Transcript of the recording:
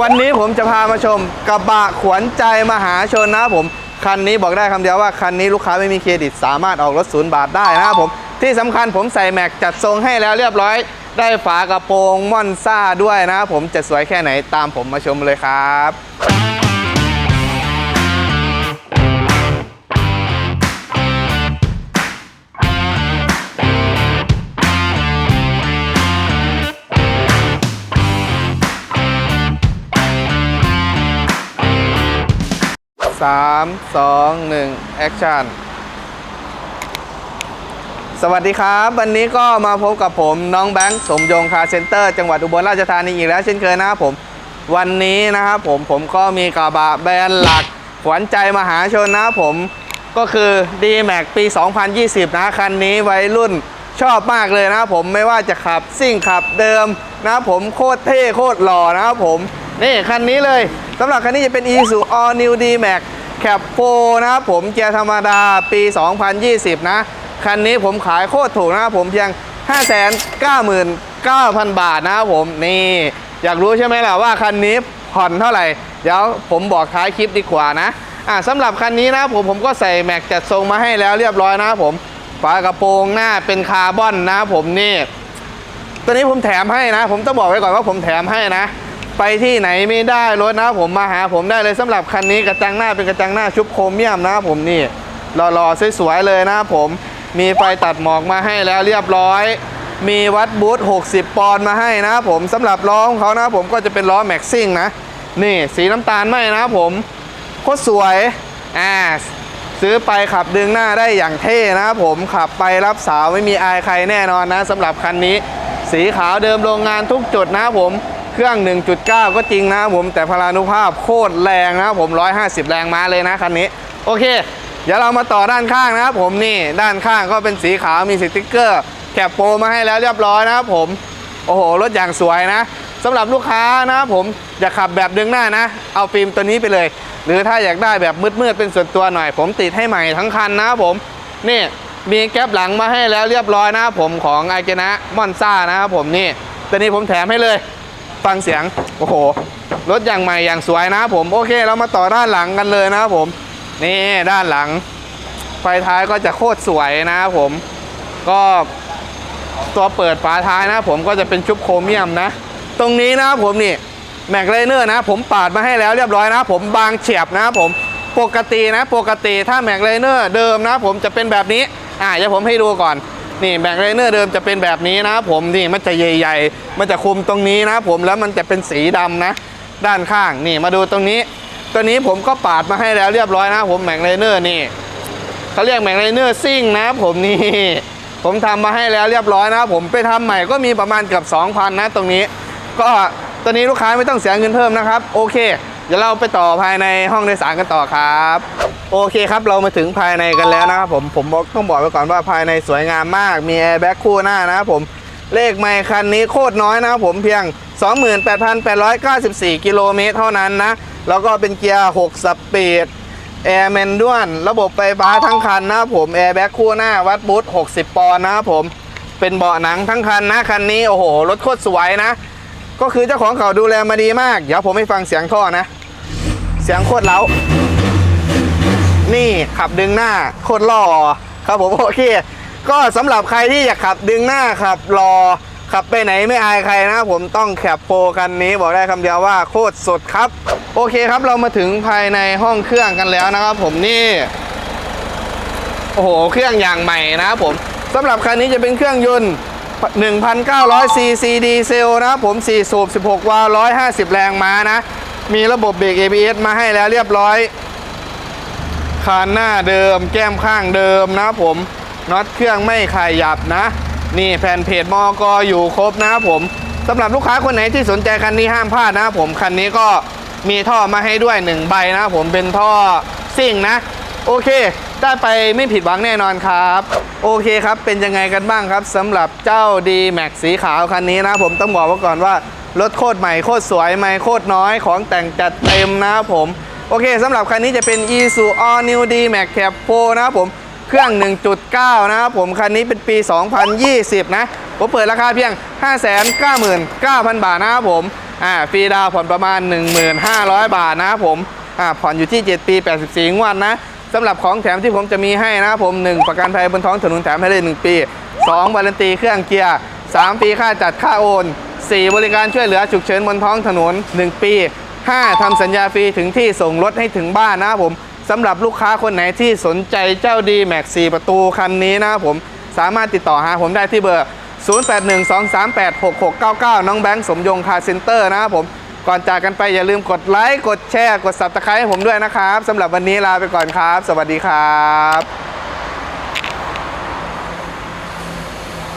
วันนี้ผมจะพามาชมกระบะขวัญใจมหาชนนะครับผม คันนี้บอกได้คำเดียวว่าคันนี้ลูกค้าไม่มีเครดิตสามารถออกรถศูนย์บาทได้นะครับผม ที่สำคัญผมใส่แม็กจัดทรงให้แล้วเรียบร้อย ได้ฝากระโปรงม่อนซ่าด้วยนะครับผมจะสวยแค่ไหนตามผมมาชมเลยครับ สามสองหนึ่งแอคชั่น สวัสดีครับ วันนี้ก็มาพบกับผมน้องแบงค์สมยงคาเซ็นเตอร์จังหวัดอุบลราชธานีอีกแล้วเช่นเคยนะครับผม วันนี้นะครับผมผมก็มีกระบะแบรนด์หลัก ขวัญใจมหาชนนะครับผมก็คือ D-Max ปี 2020 นะคันนี้วัยรุ่นชอบมากเลยนะครับผมไม่ว่าจะขับซิ่งขับเดิมนะครับผมโคตรเท่โคตรหล่อนะครับผมนี่คันนี้เลย สำหรับคันนี้จะเป็น Isuzu All New D-Max Cap 4นะครับผมเกียร์ธรรมดาปี 2020 นะ คันนี้ผมขายโคตรถูกนะครับผมเพียง 599,000 บาทนะครับผมนี่ อยากรู้ใช่ไหมล่ะว่าคันนี้ผ่อนเท่าไหร่ เดี๋ยวผมบอกท้ายคลิปดีกว่านะอะสำหรับคันนี้นะผมผมก็ใส่แม็กจัดทรงมาให้แล้วเรียบร้อยนะครับผมฝากระโปรงหน้าเป็นคาร์บอนนะผมนี่ตัวนี้ผมแถมให้นะ ผมต้องบอกไว้ก่อนว่าผมแถมให้นะ ไปที่ไหนไม่ได้รถนะผมมาหาผมได้เลยสำหรับคันนี้กระจังหน้าเป็นกระจังหน้าชุบโครเมียมนะผมนี่หล่อๆสวยๆเลยนะผมมีไฟตัดหมอกมาให้แล้วเรียบร้อย มีวัดบูท60 ปอนด์มาให้นะผมสำหรับล้อของเขานะผมก็จะเป็นล้อแม็กซิ่งนะนี่สีน้ำตาลไหมนะผมโคตรสวยอ่าซื้อไปขับดึงหน้าได้อย่างเท่นะผมขับไปรับสาวไม่มีอายใครแน่นอนนะสำหรับคันนี้ สีขาวเดิมโรงงานทุกจุดนะผม เครื่อง 1.9 ก็จริงนะครับผมแต่พลานุภาพโคตรแรงนะครับผม 150 แรงม้าเลยนะคันนี้ โอเค เดี๋ยวเรามาต่อด้านข้างนะครับผมนี่ด้านข้างก็เป็นสีขาวมีสติกเกอร์แคปโปมาให้แล้วเรียบร้อยนะครับผม โอ้โห รถอย่างสวยนะสำหรับลูกค้านะครับผมอยากขับแบบดึงหน้านะ เอาฟิล์มตัวนี้ไปเลย หรือถ้าอยากได้แบบมืดๆเป็นส่วนตัวหน่อย ผมติดให้ใหม่ทั้งคันนะครับผมนี่มีแก๊ปหลังมาให้แล้วเรียบร้อยนะครับผมของไอเกนะมอนซ่านะครับผมนี่ตัวนี้ผมแถมให้เลย ฟังเสียง โอ้โห รถอย่างใหม่อย่างสวยนะผม โอเค เรามาต่อด้านหลังกันเลยนะครับผม นี่ด้านหลัง ไฟท้ายก็จะโคตรสวยนะครับผม ก็ตัวเปิดฝาท้ายนะผมก็จะเป็นชุบโครเมียมนะ ตรงนี้นะครับผมนี่แม็กเลเนอร์นะ ผมปาดมาให้แล้วเรียบร้อยนะผมบางเฉียบนะครับผมปกตินะ ปกติถ้าแม็กเลเนอร์เดิมนะผมจะเป็นแบบนี้ อ่าเดี๋ยวผมให้ดูก่อน นี่แม็กเลเนอร์เดิมจะเป็นแบบนี้นะครับผมนี่มันจะใหญ่ๆ มันจะคุมตรงนี้นะครับผมแล้วมันจะเป็นสีดำนะ ด้านข้างนี่มาดูตรงนี้ ตัวนี้ผมก็ปาดมาให้แล้วเรียบร้อยนะผมแม็กเลเนอร์นี่เขาเรียกแม็กไลเนอร์ซิ่งนะผมนี่ผมทำมาให้แล้วเรียบร้อยนะผมไปทำใหม่ก็มีประมาณเกือบ2,000 นะตรงนี้ ก็ตัวนี้ลูกค้าไม่ต้องเสียเงินเพิ่มนะครับ โอเค เดี๋ยวเราไปต่อภายในห้องโดยสารกันต่อครับ โอเคครับเรามาถึงภายในกันแล้วนะครับผมผมบอกต้องบอกไว้ก่อนว่าภายในสวยงามมาก มีแอร์แบ็กคู่หน้านะครับผมเลขไม่คันนี้โคตรน้อยนะครับผมเพียง 28,894 กิโลเมตรเท่านั้นนะ แล้วก็เป็นเกียร์ 6 สปีดแอร์แมนด้วนระบบไฟฟ้าทั้งคันนะครับผมแอร์แบ็กคู่หน้าวัดบูท60 ปอนด์นะครับผมเป็นเบาะหนังทั้งคันนะคันนี้โอ้โหรถโคตรสวยนะ ก็คือเจ้าของเขาดูแลมาดีมาก เดี๋ยวผมให้ฟังเสียงท่อนะ เสียงโคตรเล้า นี่ขับดึงหน้าโคตรหล่อครับผมโอเค ก็สำหรับใครที่อยากขับดึงหน้าขับรอขับไปไหนไม่อายใครนะผมต้องแคปโปคันนี้บอกได้คำเดียวว่าโคตรสดครับ โอเคครับเรามาถึงภายในห้องเครื่องกันแล้วนะครับผมนี่โอ้โหเครื่องอย่างใหม่นะครับผมสำหรับคันนี้จะเป็นเครื่องยนต์1,900 cc ดีเซลนะครับผม 4 สูบ 16 วาล์ว150 แรงม้านะ มีระบบเบรก ABS มาให้แล้วเรียบร้อย คานหน้าเดิม แก้มข้างเดิมนะผมน็อตเครื่องไม่ขยับนะ นี่แฟนเพจมอกอยู่ครบนะผมสำหรับลูกค้าคนไหนที่สนใจคันนี้ห้ามพลาดนะผมคันนี้ก็มีท่อมาให้ด้วย 1 ใบนะผมเป็นท่อซิ่งนะ โอเค ได้ไปไม่ผิดหวังแน่นอนครับ โอเคครับเป็นยังไงกันบ้างครับสำหรับเจ้า D Max สีขาวคันนี้นะผมต้องบอกไว้ก่อนว่ารถโคตรใหม่โคตรสวยไม่โคตรน้อยของแต่งจัดเต็มนะผม โอเคสำหรับคันนี้จะเป็น Isuzu All New D Max Cap 4นะครับผมเครื่อง 1.9 นะครับผมคันนี้เป็นปี 2020 นะ ผมเปิดราคาเพียง 599,000 บาทนะครับผมอ่าฟรีดาวผ่อนประมาณ 1500 บาทนะครับผมอ่าผ่อนอยู่ที่ 7 ปี 84 งวดนะสำหรับของแถมที่ผมจะมีให้นะครับผม 1 ประกันภัยบนท้องถนนแถมให้เลย 1 ปี 2 วารันตีเครื่องเกียร์ 3 ปีค่าจัดค่าโอน 4 บริการช่วยเหลือฉุกเฉินบนท้องถนน 1 ปี 5ทำสัญญาฟรีถึงที่ส่งรถให้ถึงบ้านนะครับผมสำหรับลูกค้าคนไหนที่สนใจเจ้าดีแม็ก4ประตูคันนี้นะครับผมสามารถติดต่อหาผมได้ที่เบอร์ 0812386699 น้องแบงค์สมยงคาร์เซ็นเตอร์นะครับผมก่อนจากกันไปอย่าลืมกดไลค์ กดแชร์ กด subscribe ให้ผมด้วยนะครับสำหรับวันนี้ลาไปก่อนครับ สวัสดีครับ